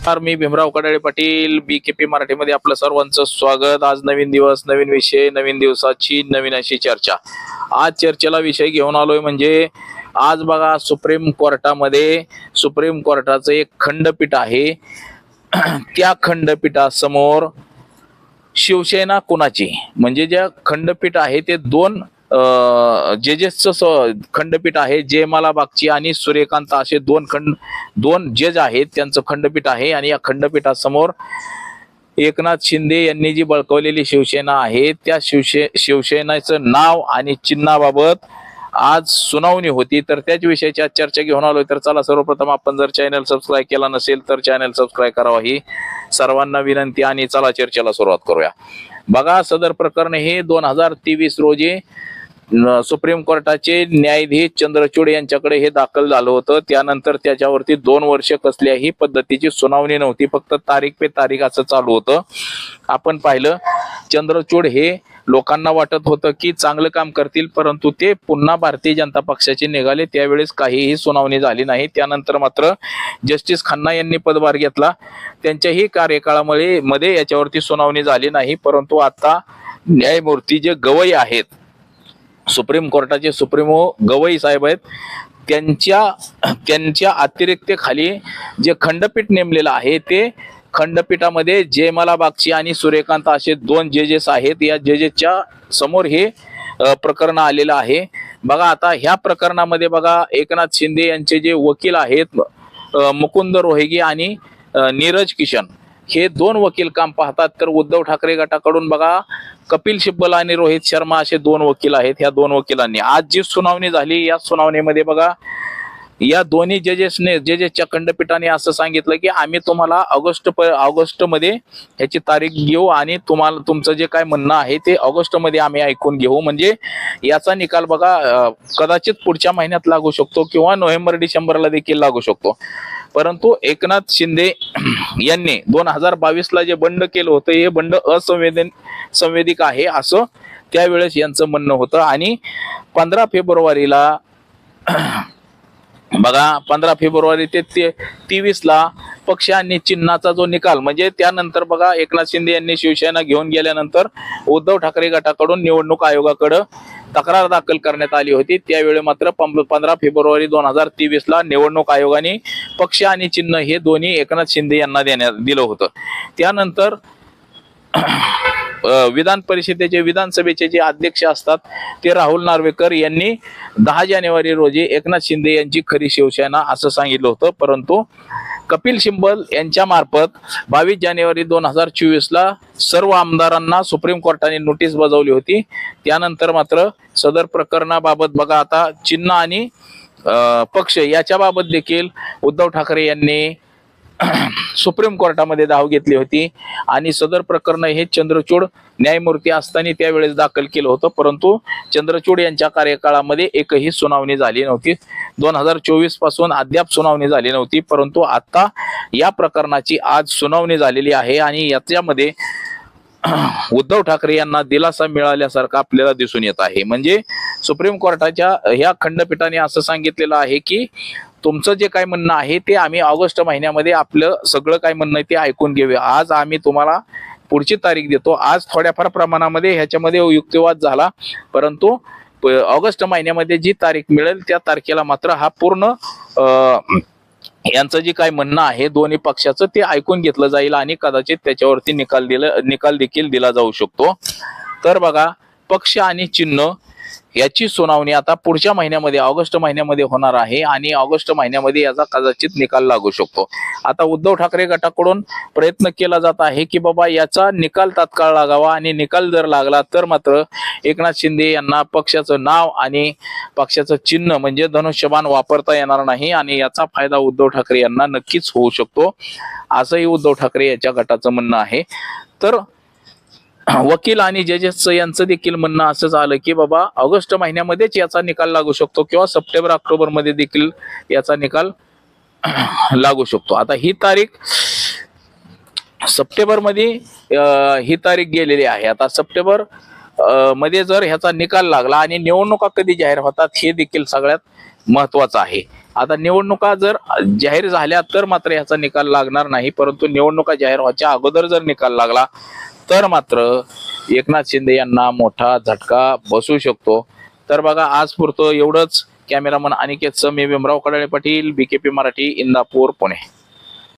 नमस्कार मी Bhimrao Kadale Patil B K P मराठीमध्ये आपलं सर्वांचं स्वागत. आज नवीन दिवस नवीन विषय नवीन दिवसाची नवीन अशी चर्चा. आज चर्चेला विषय घेऊन आलोय म्हणजे आज बघा सुप्रीम कोर्टामध्ये सुप्रीम कोर्टाचं एक खंडपीठ आहे. त्या खंडपीठासमोर शिवसेना कुणाची? म्हणजे ज्या खंडपीठ आहे ते दोन जजेसचं खंडपीठ आहे जयमाला बागची आणि सूर्यकांत असे दोन खंड दोन जज आहेत त्यांचं खंडपीठ आहे आणि या खंडपीठासमोर एकनाथ शिंदे यांनी जी बळकवलेली शिवसेना आहे त्या शिवसे शिवसेनेचं नाव आणि चिन्हाबाबत आज सुनावणी होती. तर त्याच विषयाची आज चर्चा घेऊन आलोय. तर चला सर्वप्रथम आपण जर चॅनल सबस्क्राईब केला नसेल तर चॅनल सबस्क्राईब करावा ही सर्वांना विनंती आणि चला चर्चेला सुरुवात करूया. बघा सदर प्रकरण हे दोन हजार तेवीस रोजी सुप्रीम कोर्टाचे न्यायाधीश चंद्रचूड यांच्याकडे हे दाखल झालं होतं. त्यानंतर त्याच्यावरती दोन वर्ष कसल्याही पद्धतीची सुनावणी नव्हती. फक्त तारीख पे तारीख असं चालू होतं. आपण पाहिलं चंद्रचूड हे लोकांना वाटत होतं की चांगलं काम करतील परंतु ते पुन्हा भारतीय जनता पक्षाचे निघाले. त्यावेळेस काहीही सुनावणी झाली नाही. त्यानंतर मात्र जस्टिस खन्ना यांनी पदभार घेतला. त्यांच्याही कार्यकाळामुळे मध्ये याच्यावरती सुनावणी झाली नाही परंतु आता न्यायमूर्ती जे गवई आहेत सुप्रीम कोर्टाचे सुप्रीमो गवई साहेब आहेत. त्यांच्या त्यांच्या अतिरिक्तेखाली जे खंडपीठ नेमलेलं आहे ते खंडपीठामध्ये जयमाला बागची आणि सूर्यकांत असे दोन जजेस आहेत. या जजेसच्या समोर हे प्रकरण आलेलं आहे. बघा आता ह्या प्रकरणामध्ये बघा एकनाथ शिंदे यांचे जे वकील आहेत मुकुंद रोहेगी आणि नीरज किशन. हे दोन वकील काम पाहतात. तर उद्धव ठाकरे गटाकडून बघा कपिल सिब्बल आणि रोहित शर्मा असे दोन वकील आहेत ह्या दोन वकिलांनी. आज जी सुनावणी झाली या सुनावणीमध्ये बघा या दोन्ही जजेसने जजेसच्या खंडपीठाने असं सांगितलं की आम्ही तुम्हाला ऑगस्ट ऑगस्टमध्ये ह्याची तारीख घेऊ आणि तुम्हाला तुमचं जे काय म्हणणं आहे ते ऑगस्टमध्ये आम्ही ऐकून घेऊ. म्हणजे याचा निकाल बघा कदाचित पुढच्या महिन्यात लागू शकतो किंवा नोव्हेंबर डिसेंबरला देखील लागू शकतो. परंतु एकनाथ शिंदे यांनी दोन हजार बावीसला जे बंड केलं होतं हे बंड असंवेदन संवेदिक आहे असं त्यावेळेस यांचं म्हणणं होतं. आणि पंधरा फेब्रुवारीला बघा पंधरा फेब्रुवारी ते ते तेवीस ला पक्ष आणि चिन्हाचा जो निकाल म्हणजे त्यानंतर बघा एकनाथ शिंदे यांनी शिवसेना घेऊन गेल्यानंतर उद्धव ठाकरे गटाकडून निवडणूक आयोगाकडं तक्रार दाखल करण्यात आली होती. त्यावेळी मात्र पंधरा फेब्रुवारी दोन हजार तेवीस ला निवडणूक आयोगाने पक्ष आणि चिन्ह हे दोन्ही एकनाथ शिंदे यांना देण्यात दिलं होतं. त्यानंतर विधान परिषदेचे विधानसभेचे जे अध्यक्ष असतात ते राहुल नार्वेकर यांनी दहा जानेवारी रोजी एकनाथ शिंदे यांची खरी शिवसेना असं सांगितलं होतं. परंतु कपिल सिंबल यांच्या मार्फत बावीस जानेवारी दोन हजार चोवीस ला सर्व आमदारांना सुप्रीम कोर्टाने नोटीस बजावली होती. त्यानंतर मात्र सदर प्रकरणाबाबत बघा आता चिन्ह आणि पक्ष याच्याबाबत देखील उद्धव ठाकरे यांनी सुप्रीम कोर्टामध्ये धाव घेतली होती. आणि सदर प्रकरण हे चंद्रचूड न्यायमूर्ती असताना त्यावेळेस दाखल केलं होतं. परंतु चंद्रचूड यांच्या कार्यकाळामध्ये एकही सुनावणी झाली नव्हती. दोन हजार चोवीसपासून अद्याप सुनावणी झाली नव्हती. परंतु आता या प्रकरणाची आज सुनावणी झालेली आहे आणि याच्यामध्ये उद्धव ठाकरे यांना दिलासा मिळाल्यासारखं आपल्याला दिसून येत आहे. म्हणजे सुप्रीम कोर्टाच्या ह्या खंडपीठाने असं सांगितलेलं आहे की तुमचं जे काय म्हणणं आहे ते आम्ही ऑगस्ट महिन्यामध्ये आपलं सगळं काय म्हणणं आहे ते ऐकून घेऊया. आज आम्ही तुम्हाला पुढची तारीख देतो. आज थोड्याफार प्रमाणामध्ये ह्याच्यामध्ये युक्तिवाद झाला. परंतु प- ऑगस्ट महिन्यामध्ये जी तारीख मिळेल त्या तारखेला मात्र हा पूर्ण यांचं जे काय म्हणणं आहे दोन्ही पक्षाचं ते ऐकून घेतलं जाईल आणि कदाचित त्याच्यावरती निकाल दिला निकाल देखील दिला जाऊ शकतो. तर बघा पक्ष आणि चिन्ह याची सुनावणी आता पुढच्या महिन्यामध्ये ऑगस्ट महिन्यामध्ये होणार आहे आणि ऑगस्ट महिन्यामध्ये याचा कदाचित निकाल लागू शकतो. आता उद्धव ठाकरे गटाकडून प्रयत्न केला जात आहे की बाबा याचा निकाल तात्काळ लागावा आणि निकाल जर लागला तर मात्र एकनाथ शिंदे यांना पक्षाचं नाव आणि पक्षाचं चिन्ह म्हणजे धनुष्यबाण वापरता येणार नाही आणि याचा फायदा उद्धव ठाकरे यांना नक्कीच होऊ शकतो. असंही उद्धव ठाकरे याच्या गटाचं म्हणणं आहे. तर वकील आणि जजेस यांचं देखील म्हणणं असं झालं की बाबा ऑगस्ट महिन्यामध्येच याचा निकाल लागू शकतो किंवा सप्टेंबर ऑक्टोबरमध्ये देखील याचा निकाल लागू शकतो. आता ही तारीख सप्टेंबरमध्ये अं, ही तारीख गेलेली आहे. आता सप्टेंबर मध्ये जर ह्याचा निकाल लागला आणि निवडणुका कधी जाहीर होतात हे देखील सगळ्यात महत्वाचं आहे. आता निवडणुका जर जाहीर झाल्या तर मात्र ह्याचा निकाल लागणार नाही परंतु निवडणुका जाहीर व्हायच्या अगोदर जर निकाल लागला तर मात्र एकनाथ शिंदे यांना मोठा झटका बसू शकतो. तर बघा आज पुरतं एवढंच. कॅमेरामन अनिकेत मी भीमराव कडाळे पाटील बीकेपी मराठी इंदापूर पुणे.